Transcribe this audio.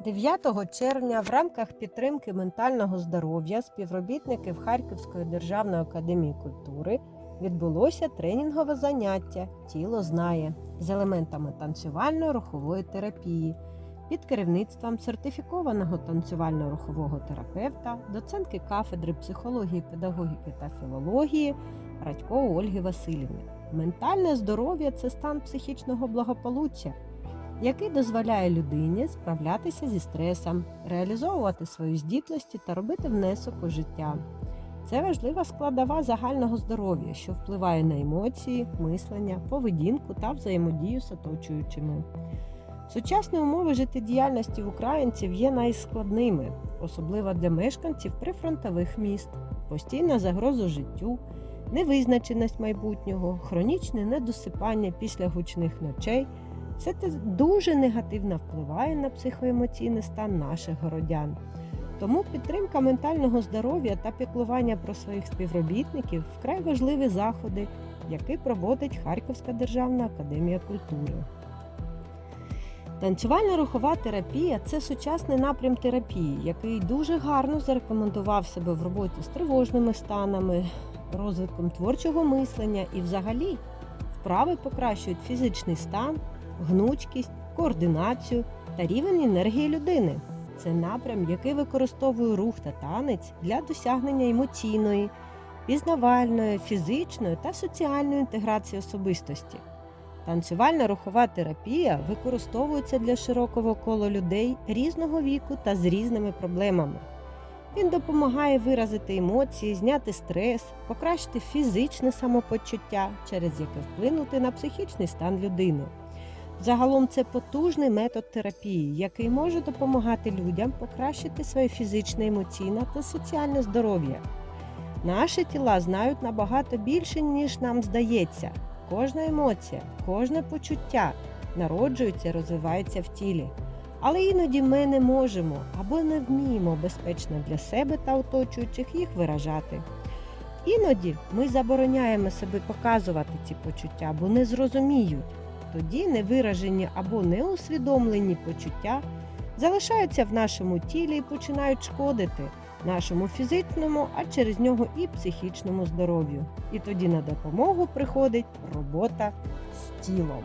9 червня в рамках підтримки ментального здоров'я співробітників Харківської державної академії культури відбулося тренінгове заняття Тіло знає з елементами танцювально-рухової терапії під керівництвом сертифікованого танцювально-рухового терапевта, доцентки кафедри психології, педагогіки та філології Радько Ольги Васильівни. Ментальне здоров'я це стан психічного благополуччя який дозволяє людині справлятися зі стресом, реалізовувати свої здібності та робити внесок у життя. Це важлива складова загального здоров'я, що впливає на емоції, мислення, поведінку та взаємодію з оточуючими. Сучасні умови життєдіяльності українців є найскладними, особливо для мешканців прифронтових міст, постійна загроза життю, невизначеність майбутнього, хронічне недосипання після гучних ночей. Все це дуже негативно впливає на психоемоційний стан наших городян. Тому підтримка ментального здоров'я та піклування про своїх співробітників вкрай важливі заходи, які проводить Харківська державна академія культури. Танцювальна рухова терапія це сучасний напрям терапії, який дуже гарно зарекомендував себе в роботі з тривожними станами, розвитком творчого мислення і, взагалі, вправи покращують фізичний стан, гнучкість, координацію та рівень енергії людини. Це напрям, який використовує рух та танець для досягнення емоційної, пізнавальної, фізичної та соціальної інтеграції особистості. Танцювальна рухова терапія використовується для широкого кола людей різного віку та з різними проблемами. Він допомагає виразити емоції, зняти стрес, покращити фізичне самопочуття, через яке вплинути на психічний стан людини. Загалом це потужний метод терапії, який може допомагати людям покращити своє фізичне, емоційне та соціальне здоров'я. Наші тіла знають набагато більше, ніж нам здається. Кожна емоція, кожне почуття народжується розвивається в тілі. Але іноді ми не можемо або не вміємо безпечно для себе та оточуючих їх виражати. Іноді ми забороняємо себе показувати ці почуття, бо не зрозуміють. Тоді невиражені або неусвідомлені почуття залишаються в нашому тілі і починають шкодити нашому фізичному, а через нього і психічному здоров'ю. І тоді на допомогу приходить робота з тілом.